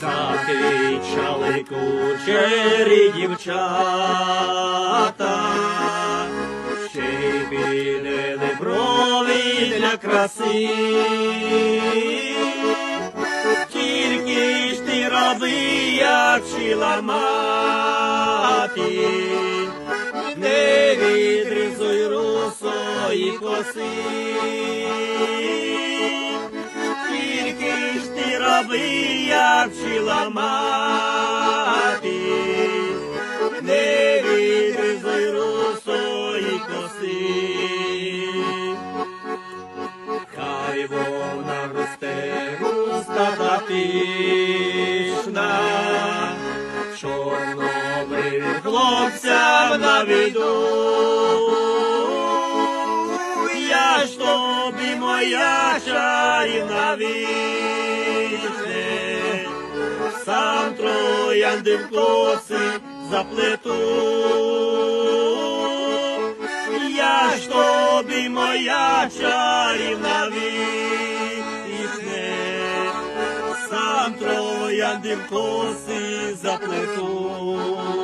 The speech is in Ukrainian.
Закричали кучері дівчата, ще й підели брові для краси. Тільки ж ти роби, як вчила мати, не відрізуй русої коси. Роби, як вчила не відрізуй русої коси. Хай вона росте густа та пишна, чорнобривим хлопцям на віду. Я ж тобі моя чарівна вічне, сам троянди в коси заплету. Я ж тобі моя чарівна вісне, сам троянди в коси заплету.